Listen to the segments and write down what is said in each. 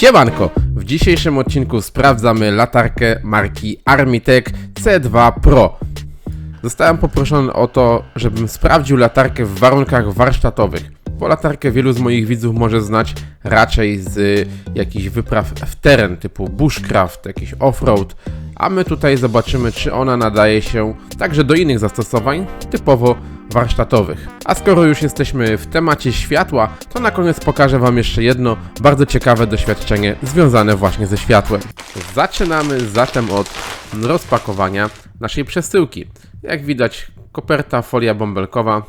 Siemanko! W dzisiejszym odcinku sprawdzamy latarkę marki Armitech C2 Pro. Zostałem poproszony o to, żebym sprawdził latarkę w warunkach warsztatowych. Bo latarkę wielu z moich widzów może znać raczej z y, jakichś wypraw w teren, typu bushcraft, jakiś offroad, a my tutaj zobaczymy, czy ona nadaje się także do innych zastosowań, typowo warsztatowych. A skoro już jesteśmy w temacie światła, to na koniec pokażę Wam jeszcze jedno bardzo ciekawe doświadczenie związane właśnie ze światłem. Zaczynamy zatem od rozpakowania naszej przesyłki. Jak widać, koperta, folia bąbelkowa,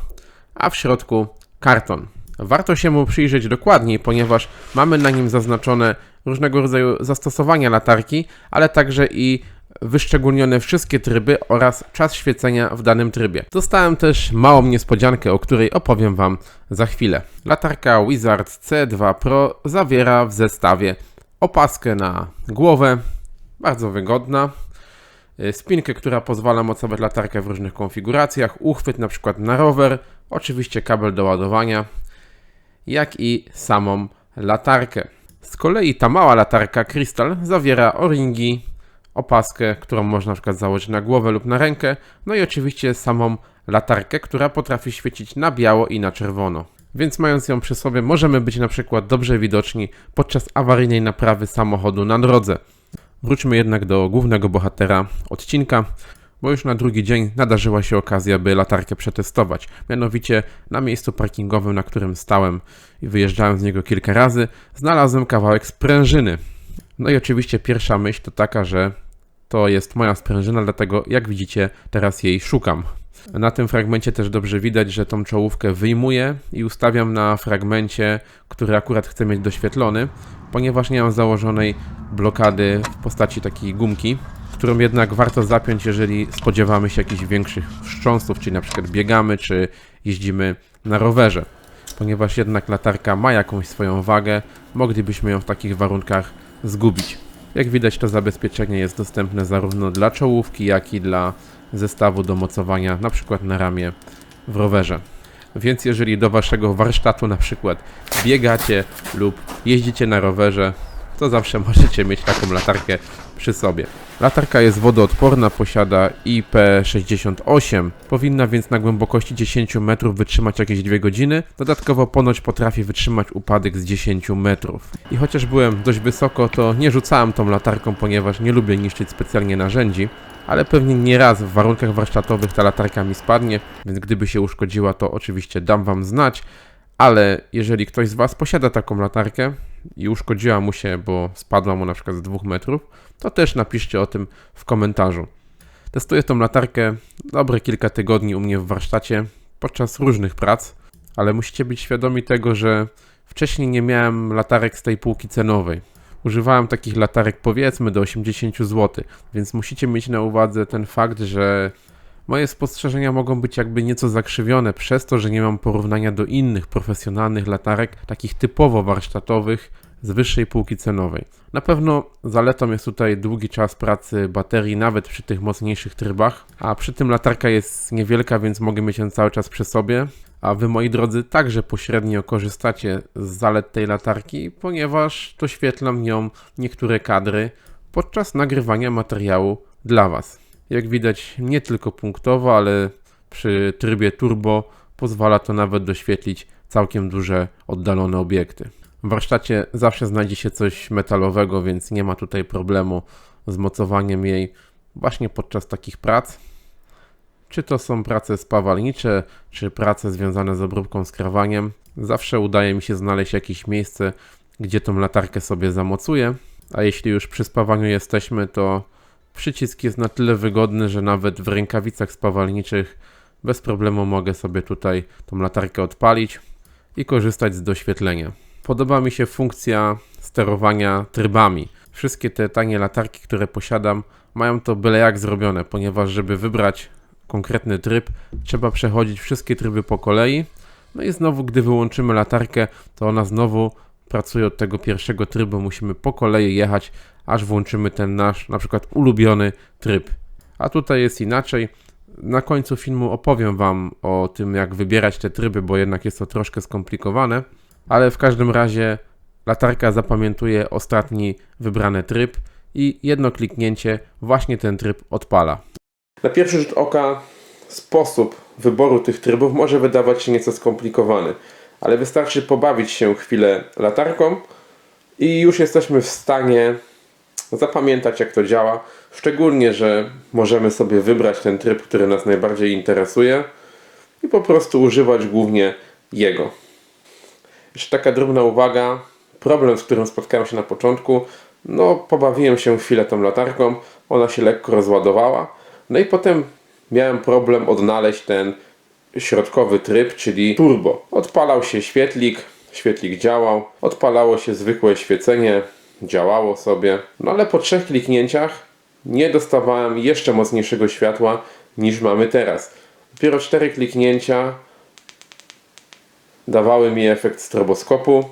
a w środku karton. Warto się mu przyjrzeć dokładniej, ponieważ mamy na nim zaznaczone różnego rodzaju zastosowania latarki, ale także i wyszczególnione wszystkie tryby oraz czas świecenia w danym trybie. Dostałem też małą niespodziankę, o której opowiem Wam za chwilę. Latarka Wizard C2 Pro zawiera w zestawie opaskę na głowę, bardzo wygodna, y, spinkę, która pozwala mocować latarkę w różnych konfiguracjach, uchwyt na przykład na rower, oczywiście kabel do ładowania, jak i samą latarkę. Z kolei ta mała latarka Crystal zawiera o-ringi, opaskę, którą można na przykład założyć na głowę lub na rękę, no i oczywiście samą latarkę, która potrafi świecić na biało i na czerwono. Więc mając ją przy sobie możemy być na przykład dobrze widoczni podczas awaryjnej naprawy samochodu na drodze. Wróćmy jednak do głównego bohatera odcinka, bo już na drugi dzień nadarzyła się okazja, by latarkę przetestować. Mianowicie na miejscu parkingowym, na którym stałem i wyjeżdżałem z niego kilka razy, znalazłem kawałek sprężyny. No i oczywiście pierwsza myśl to taka, że to jest moja sprężyna, dlatego jak widzicie teraz jej szukam. Na tym fragmencie też dobrze widać, że tą czołówkę wyjmuję i ustawiam na fragmencie, który akurat chcę mieć doświetlony, ponieważ nie mam założonej blokady w postaci takiej gumki, którą jednak warto zapiąć, jeżeli spodziewamy się jakichś większych wstrząsów, czyli na przykład biegamy, czy jeździmy na rowerze. Ponieważ jednak latarka ma jakąś swoją wagę, moglibyśmy ją w takich warunkach zgubić. Jak widać to zabezpieczenie jest dostępne zarówno dla czołówki, jak i dla zestawu do mocowania, na przykład na ramię w rowerze. Więc jeżeli do waszego warsztatu na przykład biegacie lub jeździcie na rowerze, to zawsze możecie mieć taką latarkę przy sobie. Latarka jest wodoodporna, posiada IP68, powinna więc na głębokości 10 metrów wytrzymać jakieś 2 godziny. Dodatkowo ponoć potrafi wytrzymać upadek z 10 metrów. I chociaż byłem dość wysoko, to nie rzucałem tą latarką, ponieważ nie lubię niszczyć specjalnie narzędzi. Ale pewnie nie raz w warunkach warsztatowych ta latarka mi spadnie, więc gdyby się uszkodziła, to oczywiście dam Wam znać. Ale jeżeli ktoś z Was posiada taką latarkę i uszkodziła mu się, bo spadła mu na przykład z 2 metrów, to też napiszcie o tym w komentarzu. Testuję tą latarkę dobre kilka tygodni u mnie w warsztacie podczas różnych prac, ale musicie być świadomi tego, że wcześniej nie miałem latarek z tej półki cenowej. Używałem takich latarek powiedzmy do 80 zł, więc musicie mieć na uwadze ten fakt, że Moje spostrzeżenia mogą być jakby nieco zakrzywione przez to, że nie mam porównania do innych profesjonalnych latarek, takich typowo warsztatowych z wyższej półki cenowej. Na pewno zaletą jest tutaj długi czas pracy baterii, nawet przy tych mocniejszych trybach, a przy tym latarka jest niewielka, więc mogę mieć ją cały czas przy sobie. A wy, moi drodzy, także pośrednio korzystacie z zalet tej latarki, ponieważ doświetlam nią niektóre kadry podczas nagrywania materiału dla Was. Jak widać, nie tylko punktowo, ale przy trybie turbo pozwala to nawet doświetlić całkiem duże oddalone obiekty. W warsztacie zawsze znajdzie się coś metalowego, więc nie ma tutaj problemu z mocowaniem jej właśnie podczas takich prac. Czy to są prace spawalnicze, czy prace związane z obróbką skrawaniem, zawsze udaje mi się znaleźć jakieś miejsce, gdzie tą latarkę sobie zamocuję. A jeśli już przy spawaniu jesteśmy, to Przycisk jest na tyle wygodny, że nawet w rękawicach spawalniczych bez problemu mogę sobie tutaj tą latarkę odpalić i korzystać z doświetlenia. Podoba mi się funkcja sterowania trybami. Wszystkie te tanie latarki, które posiadam, mają to byle jak zrobione, ponieważ żeby wybrać konkretny tryb, trzeba przechodzić wszystkie tryby po kolei. No i znowu, gdy wyłączymy latarkę, to ona znowu pracuje od tego pierwszego trybu. Musimy po kolei jechać aż włączymy ten nasz na przykład ulubiony tryb. A tutaj jest inaczej. Na końcu filmu opowiem Wam o tym, jak wybierać te tryby, bo jednak jest to troszkę skomplikowane, ale w każdym razie latarka zapamiętuje ostatni wybrany tryb i jedno kliknięcie właśnie ten tryb odpala. Na pierwszy rzut oka sposób wyboru tych trybów może wydawać się nieco skomplikowany, ale wystarczy pobawić się chwilę latarką i już jesteśmy w stanie zapamiętać jak to działa. Szczególnie, że możemy sobie wybrać ten tryb, który nas najbardziej interesuje i po prostu używać głównie jego. Jeszcze taka drobna uwaga. Problem, z którym spotkałem się na początku. No, pobawiłem się chwilę tą latarką, ona się lekko rozładowała. No i potem miałem problem odnaleźć ten środkowy tryb, czyli turbo. Odpalał się świetlik, świetlik działał, odpalało się zwykłe świecenie, działało sobie. No ale po trzech kliknięciach nie dostawałem jeszcze mocniejszego światła niż mamy teraz. Dopiero cztery kliknięcia dawały mi efekt stroboskopu,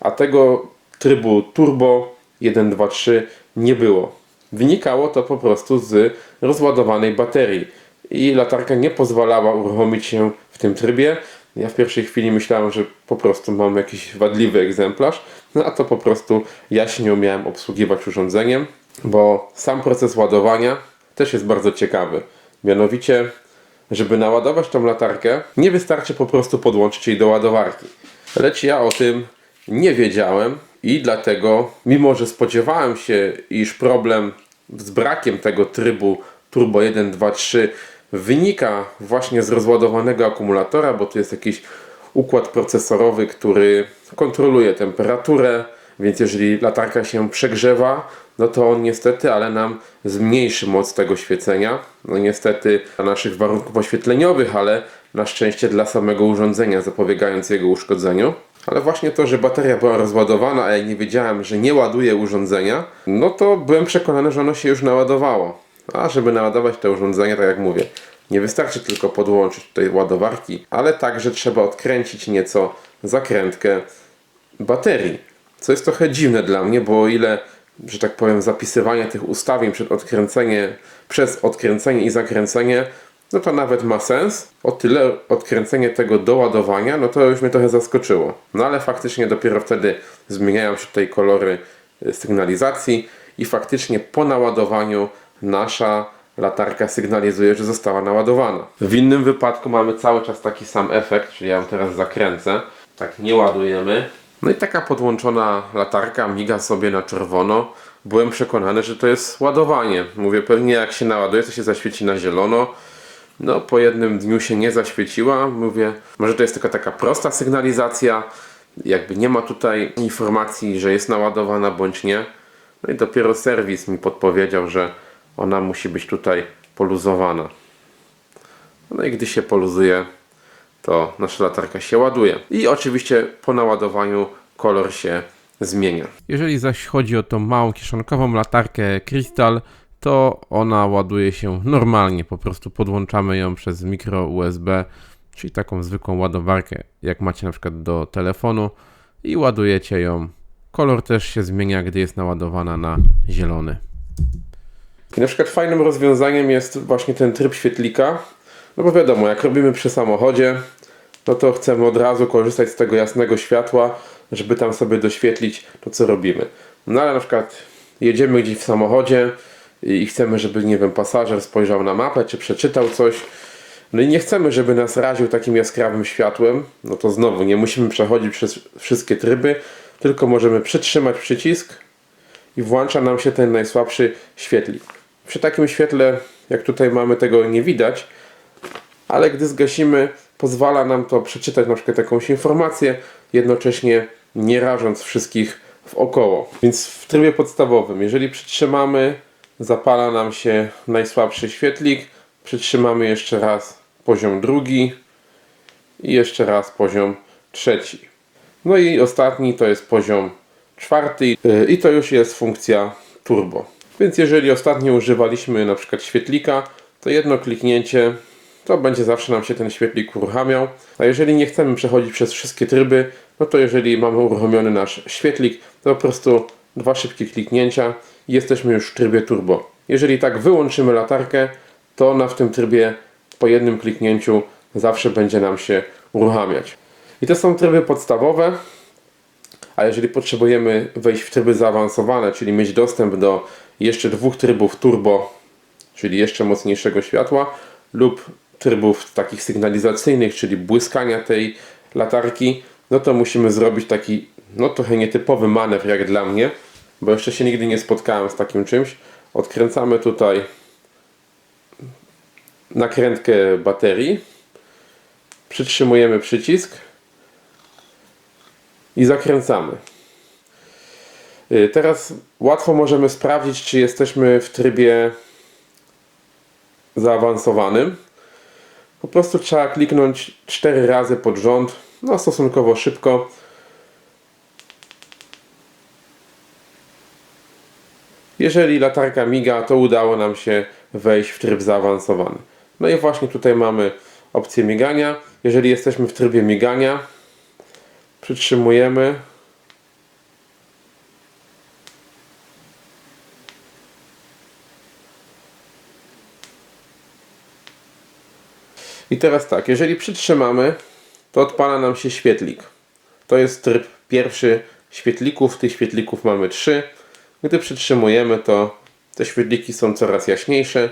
a tego trybu turbo 1, 2, 3 nie było. Wynikało to po prostu z rozładowanej baterii i latarka nie pozwalała uruchomić się w tym trybie. Ja w pierwszej chwili myślałem, że po prostu mam jakiś wadliwy egzemplarz, no a to po prostu ja się nie umiałem obsługiwać urządzeniem, bo sam proces ładowania też jest bardzo ciekawy. Mianowicie, żeby naładować tą latarkę, nie wystarczy po prostu podłączyć jej do ładowarki. Lecz ja o tym nie wiedziałem i dlatego, mimo że spodziewałem się, iż problem z brakiem tego trybu Turbo 1, 2, 3 wynika właśnie z rozładowanego akumulatora, bo tu jest jakiś układ procesorowy, który kontroluje temperaturę, więc jeżeli latarka się przegrzewa, no to on niestety, ale nam zmniejszy moc tego świecenia. No niestety dla naszych warunków oświetleniowych, ale na szczęście dla samego urządzenia, zapobiegając jego uszkodzeniu. Ale właśnie to, że bateria była rozładowana, a ja nie wiedziałem, że nie ładuje urządzenia, no to byłem przekonany, że ono się już naładowało. A żeby naładować to urządzenie, tak jak mówię, nie wystarczy tylko podłączyć tutaj ładowarki, ale także trzeba odkręcić nieco zakrętkę baterii. Co jest trochę dziwne dla mnie, bo o ile, że tak powiem, zapisywanie tych ustawień przed odkręcenie, przez odkręcenie i zakręcenie, no to nawet ma sens. O tyle odkręcenie tego do ładowania, no to już mnie trochę zaskoczyło. No ale faktycznie dopiero wtedy zmieniają się tutaj kolory y, sygnalizacji i faktycznie po naładowaniu nasza latarka sygnalizuje, że została naładowana. W innym wypadku mamy cały czas taki sam efekt, czyli ja ją teraz zakręcę. Tak nie ładujemy. No i taka podłączona latarka miga sobie na czerwono. Byłem przekonany, że to jest ładowanie. Mówię, pewnie jak się naładuje, to się zaświeci na zielono. No, po jednym dniu się nie zaświeciła. Mówię, może to jest tylko taka prosta sygnalizacja. Jakby nie ma tutaj informacji, że jest naładowana bądź nie. No i dopiero serwis mi podpowiedział, że ona musi być tutaj poluzowana. No i gdy się poluzuje, to nasza latarka się ładuje. I oczywiście po naładowaniu kolor się zmienia. Jeżeli zaś chodzi o tą małą kieszonkową latarkę Crystal, to ona ładuje się normalnie. Po prostu podłączamy ją przez mikro USB, czyli taką zwykłą ładowarkę, jak macie na przykład do telefonu i ładujecie ją. Kolor też się zmienia, gdy jest naładowana na zielony. I na przykład fajnym rozwiązaniem jest właśnie ten tryb świetlika. No bo wiadomo, jak robimy przy samochodzie, no to chcemy od razu korzystać z tego jasnego światła, żeby tam sobie doświetlić to, co robimy. No ale na przykład jedziemy gdzieś w samochodzie i chcemy, żeby, nie wiem, pasażer spojrzał na mapę, czy przeczytał coś. No i nie chcemy, żeby nas raził takim jaskrawym światłem. No to znowu, nie musimy przechodzić przez wszystkie tryby, tylko możemy przytrzymać przycisk i włącza nam się ten najsłabszy świetlik. Przy takim świetle, jak tutaj mamy, tego nie widać, ale gdy zgasimy, pozwala nam to przeczytać na przykład jakąś informację, jednocześnie nie rażąc wszystkich w około. Więc w trybie podstawowym, jeżeli przytrzymamy, zapala nam się najsłabszy świetlik, przytrzymamy jeszcze raz poziom drugi i jeszcze raz poziom trzeci. No i ostatni to jest poziom czwarty yy, i to już jest funkcja turbo. Więc jeżeli ostatnio używaliśmy na przykład świetlika, to jedno kliknięcie to będzie zawsze nam się ten świetlik uruchamiał. A jeżeli nie chcemy przechodzić przez wszystkie tryby, no to jeżeli mamy uruchomiony nasz świetlik, to po prostu dwa szybkie kliknięcia i jesteśmy już w trybie turbo. Jeżeli tak wyłączymy latarkę, to ona w tym trybie po jednym kliknięciu zawsze będzie nam się uruchamiać. I to są tryby podstawowe, a jeżeli potrzebujemy wejść w tryby zaawansowane, czyli mieć dostęp do jeszcze dwóch trybów turbo, czyli jeszcze mocniejszego światła, lub trybów takich sygnalizacyjnych, czyli błyskania tej latarki, no to musimy zrobić taki, no trochę nietypowy manewr jak dla mnie, bo jeszcze się nigdy nie spotkałem z takim czymś. Odkręcamy tutaj nakrętkę baterii, przytrzymujemy przycisk i zakręcamy. Y, Teraz łatwo możemy sprawdzić, czy jesteśmy w trybie zaawansowanym. Po prostu trzeba kliknąć 4 razy pod rząd, no stosunkowo szybko. Jeżeli latarka miga, to udało nam się wejść w tryb zaawansowany. No i właśnie tutaj mamy opcję migania. Jeżeli jesteśmy w trybie migania, przytrzymujemy. I teraz tak, jeżeli przytrzymamy, to odpala nam się świetlik. To jest tryb pierwszy świetlików. Tych świetlików mamy trzy. Gdy przytrzymujemy, to te świetliki są coraz jaśniejsze,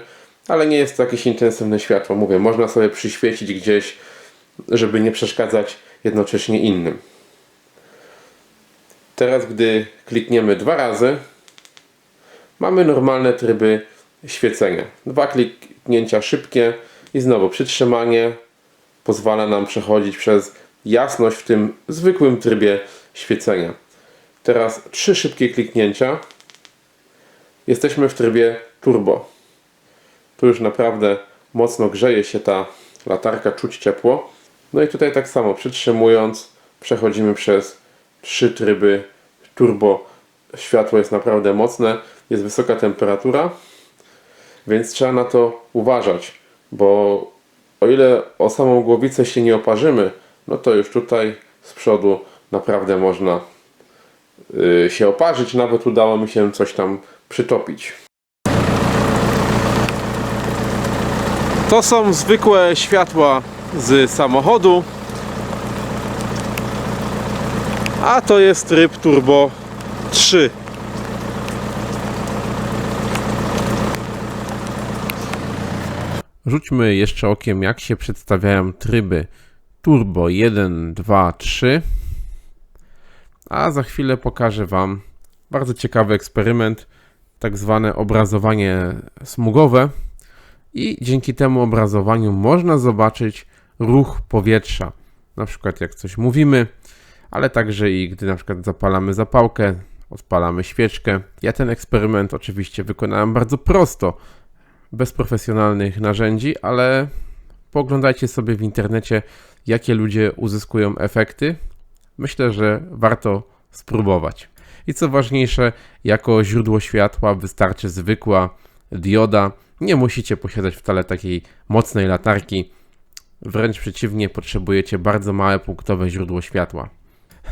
ale nie jest to jakieś intensywne światło. Mówię, można sobie przyświecić gdzieś, żeby nie przeszkadzać jednocześnie innym. Teraz, gdy klikniemy dwa razy, mamy normalne tryby świecenia. Dwa kliknięcia szybkie i znowu przytrzymanie pozwala nam przechodzić przez jasność w tym zwykłym trybie świecenia. Teraz trzy szybkie kliknięcia. Jesteśmy w trybie turbo. Tu już naprawdę mocno grzeje się ta latarka, czuć ciepło. No i tutaj tak samo przytrzymując przechodzimy przez trzy tryby turbo. Światło jest naprawdę mocne, jest wysoka temperatura, więc trzeba na to uważać, bo o ile o samą głowicę się nie oparzymy, no to już tutaj z przodu naprawdę można y, się oparzyć. Nawet udało mi się coś tam przytopić. To są zwykłe światła z samochodu. A to jest tryb turbo 3. Rzućmy jeszcze okiem, jak się przedstawiają tryby turbo 1, 2, 3. A za chwilę pokażę Wam bardzo ciekawy eksperyment, tak zwane obrazowanie smugowe. I dzięki temu obrazowaniu można zobaczyć ruch powietrza. Na przykład jak coś mówimy, ale także i gdy na przykład zapalamy zapałkę, odpalamy świeczkę. Ja ten eksperyment oczywiście wykonałem bardzo prosto, bez profesjonalnych narzędzi, ale pooglądajcie sobie w internecie, jakie ludzie uzyskują efekty. Myślę, że warto spróbować. I co ważniejsze, jako źródło światła wystarczy zwykła dioda. Nie musicie posiadać wcale takiej mocnej latarki. Wręcz przeciwnie, potrzebujecie bardzo małe punktowe źródło światła.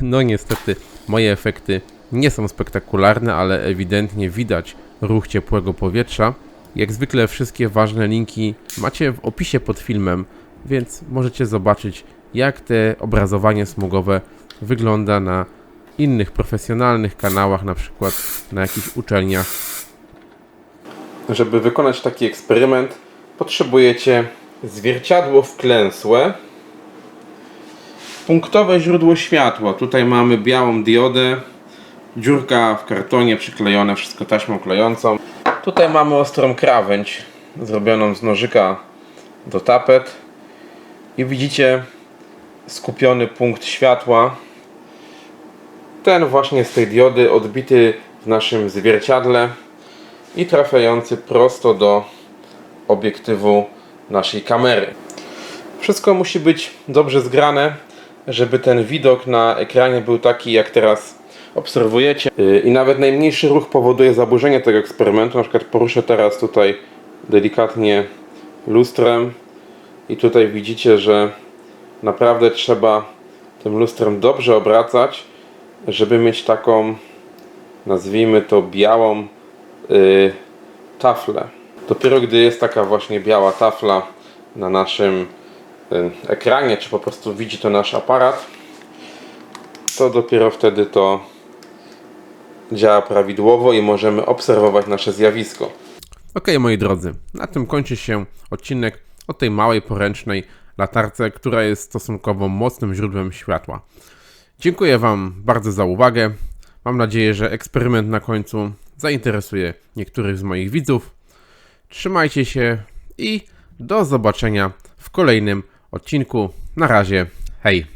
No niestety, moje efekty nie są spektakularne, ale ewidentnie widać ruch ciepłego powietrza. Jak zwykle wszystkie ważne linki macie w opisie pod filmem, więc możecie zobaczyć jak te obrazowanie smugowe wygląda na innych profesjonalnych kanałach, na przykład na jakichś uczelniach. Żeby wykonać taki eksperyment, potrzebujecie zwierciadło wklęsłe, punktowe źródło światła. Tutaj mamy białą diodę, dziurka w kartonie przyklejone, wszystko taśmą klejącą. Tutaj mamy ostrą krawędź zrobioną z nożyka do tapet i widzicie skupiony punkt światła. Ten właśnie z tej diody odbity w naszym zwierciadle i trafiający prosto do obiektywu naszej kamery. Wszystko musi być dobrze zgrane, żeby ten widok na ekranie był taki, jak teraz obserwujecie. Yy, I nawet najmniejszy ruch powoduje zaburzenie tego eksperymentu. Na przykład poruszę teraz tutaj delikatnie lustrem i tutaj widzicie, że naprawdę trzeba tym lustrem dobrze obracać, żeby mieć taką, nazwijmy to białą yy, taflę. Dopiero gdy jest taka właśnie biała tafla na naszym y, ekranie, czy po prostu widzi to nasz aparat, to dopiero wtedy to działa prawidłowo i możemy obserwować nasze zjawisko. Ok, moi drodzy, na tym kończy się odcinek o tej małej poręcznej latarce, która jest stosunkowo mocnym źródłem światła. Dziękuję Wam bardzo za uwagę. Mam nadzieję, że eksperyment na końcu zainteresuje niektórych z moich widzów. Trzymajcie się i do zobaczenia w kolejnym odcinku. Na razie, hej!